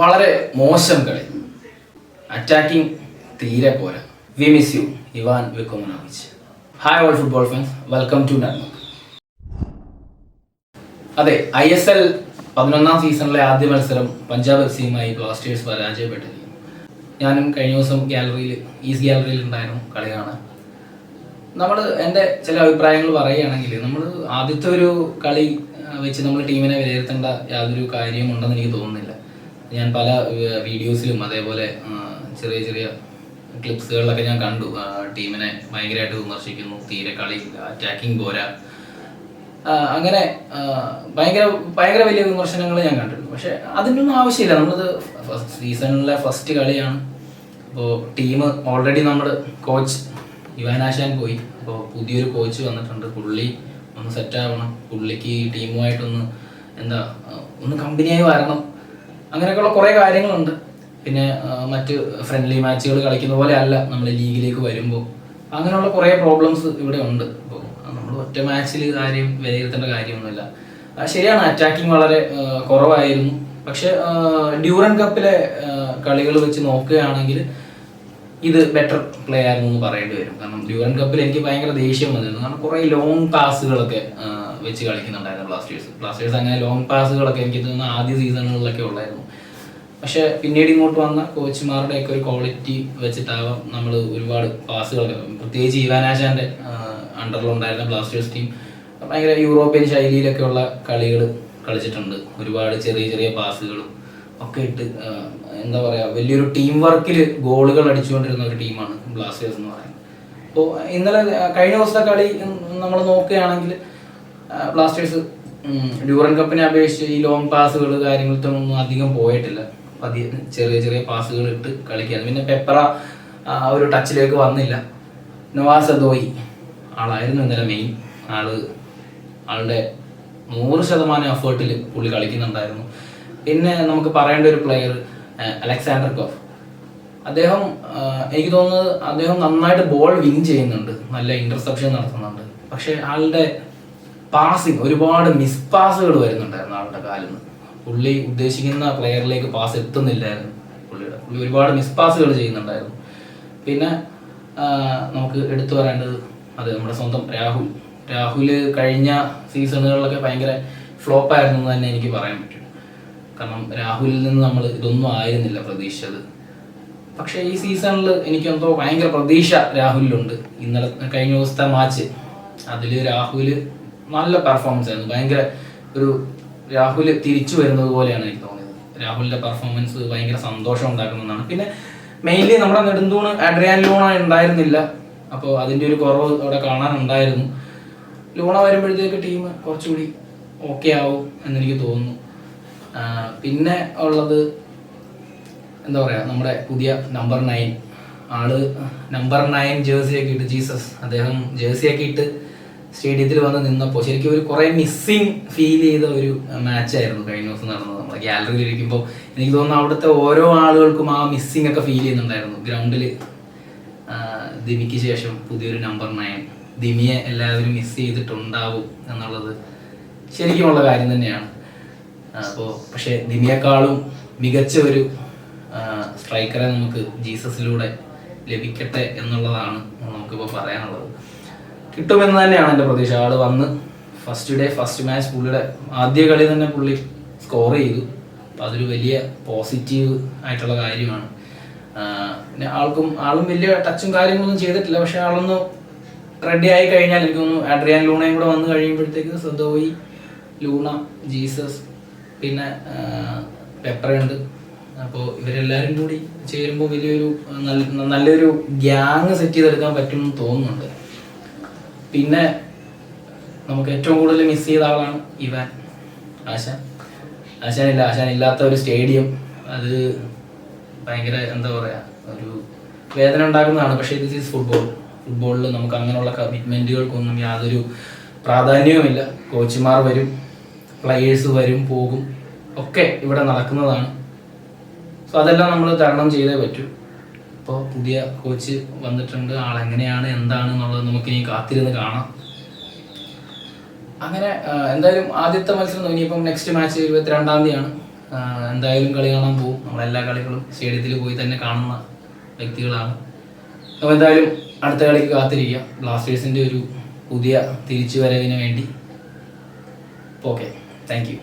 വളരെ മോശം കളി. അറ്റാക്കിംഗ് തീരെ പോരാ. We miss you Ivan Vukomanovic hi all football fans welcome to നർമക് അതെ ഐ എസ് എൽ പതിനൊന്നാം സീസണിലെ ആദ്യ മത്സരം പഞ്ചാബ് എഫ് സിയുമായി ബ്ലാസ്റ്റേഴ്സ് പരാജയപ്പെട്ടിരിക്കുന്നു ഞാനും കഴിഞ്ഞ ദിവസം ഗാലറിയിൽ ഈസ് ഗാലറിയിൽ ഉണ്ടായിരുന്നു കളി കാണാൻ. നമ്മൾ എന്റെ ചില അഭിപ്രായങ്ങൾ പറയുകയാണെങ്കിൽ നമ്മൾ ആദ്യത്തെ ഒരു കളി വെച്ച് നമ്മൾ ടീമിനെ വിലയിരുത്തേണ്ട യാതൊരു കാര്യവും ഉണ്ടെന്ന് എനിക്ക് തോന്നുന്നില്ല. ഞാൻ പല വീഡിയോസിലും അതേപോലെ ചെറിയ ചെറിയ ക്ലിപ്സുകളിലൊക്കെ ഞാൻ കണ്ടു. ടീമിനെ ഭയങ്കരമായിട്ട് വിമർശിക്കുന്നു. തീരെ കളി അറ്റാക്കിംഗ് പോരാ. അങ്ങനെ ഭയങ്കര ഭയങ്കര വലിയ വിമർശനങ്ങൾ ഞാൻ കണ്ടിട്ടുണ്ട്. പക്ഷെ അതിനൊന്നും ആവശ്യമില്ല. നമ്മളത് ഫസ്റ്റ് സീസണിലെ ഫസ്റ്റ് കളിയാണ്. അപ്പോൾ ടീം ഓൾറെഡി നമ്മൾ കോച്ച് യുവാനാശാൻ പോയി. അപ്പോൾ പുതിയൊരു കോച്ച് വന്നിട്ടുണ്ട്. പുള്ളി ഒന്ന് സെറ്റ് ആവണം. പുള്ളിക്ക് ടീമുമായിട്ടൊന്ന് എന്താ ഒന്ന് കമ്പനിയായി വരണം. അങ്ങനെയൊക്കെയുള്ള കുറേ കാര്യങ്ങളുണ്ട്. പിന്നെ മറ്റ് ഫ്രണ്ട്ലി മാച്ചുകൾ കളിക്കുന്ന പോലെ അല്ല നമ്മൾ ലീഗിലേക്ക് വരുമ്പോൾ അങ്ങനെയുള്ള കുറേ പ്രോബ്ലംസ് ഇവിടെ ഉണ്ട്. അപ്പോൾ നമ്മൾ ഒറ്റ മാച്ചിൽ കാര്യം വിലയിരുത്തേണ്ട കാര്യമൊന്നുമില്ല. ശരിയാണ് അറ്റാക്കിംഗ് വളരെ കുറവായിരുന്നു. പക്ഷെ ഡ്യൂറൻ കപ്പിലെ കളികൾ വെച്ച് നോക്കുകയാണെങ്കിൽ ഇത് ബെറ്റർ പ്ലേ ആയിരുന്നു എന്ന് പറയേണ്ടി വരും. കാരണം ഡ്യൂറൻ കപ്പിൽ എനിക്ക് ഭയങ്കര ദേഷ്യം വന്നിരുന്നു. കാരണം കുറേ ലോങ് പാസുകളൊക്കെ വെച്ച് കളിക്കുന്നുണ്ടായിരുന്നു ബ്ലാസ്റ്റേഴ്സ് ബ്ലാസ്റ്റേഴ്സ് അങ്ങനെ ലോങ് പാസുകളൊക്കെ എനിക്ക് തോന്നുന്നു ആദ്യ സീസണുകളിലൊക്കെ ഉള്ളായിരുന്നു. പക്ഷെ പിന്നീട് ഇങ്ങോട്ട് വന്ന കോച്ചുമാരുടെയൊക്കെ ഒരു ക്വാളിറ്റി വെച്ചിട്ടാവാം നമ്മൾ ഒരുപാട് പാസുകളൊക്കെ പ്രത്യേകിച്ച് ഇവാനാശാന്റെ അണ്ടറിലുണ്ടായിരുന്ന ബ്ലാസ്റ്റേഴ്സ് ടീം ഭയങ്കര യൂറോപ്യൻ ശൈലിയിലൊക്കെ ഉള്ള കളികൾ കളിച്ചിട്ടുണ്ട്. ഒരുപാട് ചെറിയ ചെറിയ പാസുകളും ഒക്കെ ഇട്ട് എന്താ പറയുക വലിയൊരു ടീം വർക്കിൽ ഗോളുകൾ അടിച്ചുകൊണ്ടിരുന്ന ഒരു ടീമാണ് ബ്ലാസ്റ്റേഴ്സ് എന്ന് പറയുന്നത്. അപ്പോൾ ഇന്നലെ കഴിഞ്ഞ ദിവസത്തെ കളി നമ്മൾ നോക്കുകയാണെങ്കിൽ ബ്ലാസ്റ്റേഴ്സ് ഡ്യൂറൻ കപ്പിനെ അപേക്ഷിച്ച് ഈ ലോങ് പാസുകൾ കാര്യങ്ങളൊന്നും അധികം പോയിട്ടില്ല. പതിയെ ചെറിയ ചെറിയ പാസുകൾ ഇട്ട് കളിക്കുകയാണ് പിന്നെ പെപ്പറ ഒരു ടച്ചിലേക്ക് വന്നില്ല. നവാസ് അദോയി ആളായിരുന്നു ഇന്നലെ മെയിൻ ആൾ ആളുടെ നൂറ് ശതമാനം എഫേർട്ടിൽ പുള്ളി കളിക്കുന്നുണ്ടായിരുന്നു. പിന്നെ നമുക്ക് പറയേണ്ട ഒരു പ്ലെയർ അലക്സാണ്ടർ കോഫ്. അദ്ദേഹം എനിക്ക് തോന്നുന്നത് അദ്ദേഹം നന്നായിട്ട് ബോൾ വിൻ ചെയ്യുന്നുണ്ട്. നല്ല ഇന്റർസെപ്ഷൻ നടത്തുന്നുണ്ട്. പക്ഷെ ആളുടെ പാസിങ് ഒരുപാട് മിസ് പാസുകൾ വരുന്നുണ്ടായിരുന്നു ആളുടെ കാലിൽ നിന്ന്. പുള്ളി ഉദ്ദേശിക്കുന്ന പ്ലെയറിലേക്ക് പാസ് എത്തുന്നില്ലായിരുന്നു. പുള്ളിയുടെ പുള്ളി ഒരുപാട് മിസ് പാസുകൾ ചെയ്യുന്നുണ്ടായിരുന്നു. പിന്നെ നമുക്ക് എടുത്തു പറയേണ്ടത് അത് നമ്മുടെ സ്വന്തം രാഹുൽ. രാഹുൽ കഴിഞ്ഞ സീസണുകളിലൊക്കെ ഭയങ്കര ഫ്ലോപ്പ് ആയിരുന്നു എന്ന് തന്നെ എനിക്ക് പറയാൻ പറ്റും. കാരണം രാഹുലിൽ നിന്ന് നമ്മൾ ഇതൊന്നും ആയിരുന്നില്ല പ്രതീക്ഷിച്ചത്. പക്ഷേ ഈ സീസണിൽ എനിക്ക് എന്തോ ഭയങ്കര പ്രതീക്ഷ രാഹുലിലുണ്ട്. ഇന്നലെ കഴിഞ്ഞ ദിവസത്തെ മാച്ച് അതിൽ രാഹുൽ നല്ല പെർഫോമൻസ് ആയിരുന്നു. ഭയങ്കര ഒരു രാഹുൽ തിരിച്ചു വരുന്നത് പോലെയാണ് എനിക്ക് തോന്നിയത്. രാഹുലിന്റെ പെർഫോമൻസ് ഭയങ്കര സന്തോഷം ഉണ്ടാക്കുന്നതാണ്. പിന്നെ മെയിൻലി നമ്മുടെ നെടുന്തൂണ് അഡ്രിയാൻ ലൂണ ഉണ്ടായിരുന്നില്ല. അപ്പോൾ അതിന്റെ ഒരു കുറവ് അവിടെ കാണാനുണ്ടായിരുന്നു. ലൂണ വരുമ്പോഴത്തേക്ക് ടീം കുറച്ചുകൂടി ഓക്കെ ആവും എന്നെനിക്ക് തോന്നുന്നു. പിന്നെ ഉള്ളത് എന്താ പറയുക നമ്മുടെ പുതിയ നമ്പർ നയൻ ആൾ നമ്പർ നയൻ ജേഴ്സിയൊക്കെ ഇട്ട് ജീസസ് അദ്ദേഹം ജേഴ്സിയൊക്കെ ഇട്ട് സ്റ്റേഡിയത്തിൽ വന്ന് നിന്നപ്പോൾ ശരിക്കും ഒരു കുറെ മിസ്സിങ് ഫീൽ ചെയ്ത ഒരു മാച്ചായിരുന്നു കഴിഞ്ഞ ദിവസം നടന്നത്. നമ്മുടെ ഗാലറിയിൽ ഇരിക്കുമ്പോൾ എനിക്ക് തോന്നുന്നു അവിടുത്തെ ഓരോ ആളുകൾക്കും ആ മിസ്സിങ് ഒക്കെ ഫീൽ ചെയ്യുന്നുണ്ടായിരുന്നു. ഗ്രൗണ്ടിൽ ദിമിക്ക് ശേഷം പുതിയൊരു നമ്പർ നയൻ ദിമിയെ എല്ലാവരും മിസ് ചെയ്തിട്ടുണ്ടാവും എന്നുള്ളത് ശരിക്കുമുള്ള കാര്യം തന്നെയാണ്. അപ്പോൾ പക്ഷേ ദിമിയേക്കാളും മികച്ച ഒരു സ്ട്രൈക്കറെ നമുക്ക് ജീസസിലൂടെ ലഭിക്കട്ടെ എന്നുള്ളതാണ് നമുക്കിപ്പോൾ പറയാനുള്ളത്. കിട്ടുമെന്ന് തന്നെയാണ് എന്റെ പ്രതീക്ഷ. ആൾ വന്ന് ഫസ്റ്റ് ഡേ ഫസ്റ്റ് മാച്ച് പുള്ളിയുടെ ആദ്യ കളി തന്നെ പുള്ളി സ്കോർ ചെയ്തു. അപ്പം അതൊരു വലിയ പോസിറ്റീവ് ആയിട്ടുള്ള കാര്യമാണ്. പിന്നെ ആൾക്കും ആളും വലിയ ടച്ചും കാര്യങ്ങളൊന്നും ചെയ്തിട്ടില്ല. പക്ഷെ ആളൊന്ന് റെഡി ആയി കഴിഞ്ഞാൽ എനിക്ക് തോന്നുന്നു അഡ്രിയാൻ ലൂണയും കൂടെ വന്നു കഴിയുമ്പോഴത്തേക്ക് സദോയി ലൂണ ജീസസ് പിന്നെ പെപ്പറുണ്ട് അപ്പോൾ ഇവരെല്ലാവരും കൂടി ചേരുമ്പോൾ വലിയൊരു നല്ല നല്ലൊരു ഗ്യാങ് സെറ്റ് ചെയ്തെടുക്കാൻ പറ്റുമെന്ന് തോന്നുന്നുണ്ട്. പിന്നെ നമുക്ക് ഏറ്റവും കൂടുതൽ മിസ് ചെയ്ത ആളാണ് ഇവൻ. ആശാൻ. ആശാനില്ല ആശാൻ ഇല്ലാത്ത ഒരു സ്റ്റേഡിയം. അത് ഭയങ്കര എന്താ പറയാ ഒരു വേദന ഉണ്ടാക്കുന്നതാണ്. പക്ഷേ ദിസ് ഈസ് ഫുട്ബോൾ ഫുട്ബോളിൽ നമുക്ക് അങ്ങനെയുള്ള കമ്മിറ്റ്മെന്റുകൾക്കൊന്നും യാതൊരു പ്രാധാന്യവുമില്ല. കോച്ചുമാർ വരും പ്ലെയേഴ്സ് വരും പോകും. ഒക്കെ ഇവിടെ നടക്കുന്നതാണ്. സോ അതെല്ലാം നമ്മൾ തരണം ചെയ്തേ പറ്റൂ. ഇപ്പോൾ പുതിയ കോച്ച് വന്നിട്ടുണ്ട്. ആളെങ്ങനെയാണ് എന്താണ് എന്നുള്ളത് നമുക്കിനി കാത്തിരുന്ന് കാണാം. അങ്ങനെ എന്തായാലും ആദ്യത്തെ മത്സരം ഇനിയിപ്പം നെക്സ്റ്റ് മാച്ച് ഇരുപത്തിരണ്ടാം തീയതിയാണ്. എന്തായാലും കളി കാണാൻ പോകും നമ്മളെല്ലാ കളികളും സ്റ്റേഡിയത്തിൽ പോയി തന്നെ കാണുന്ന വ്യക്തികളാണ്. അപ്പോൾ എന്തായാലും അടുത്ത കളിക്ക് കാത്തിരിക്കുക ബ്ലാസ്റ്റേഴ്സിന്റെ ഒരു പുതിയ തിരിച്ചുവരവിന് വേണ്ടി. ഓക്കെ. Thank you.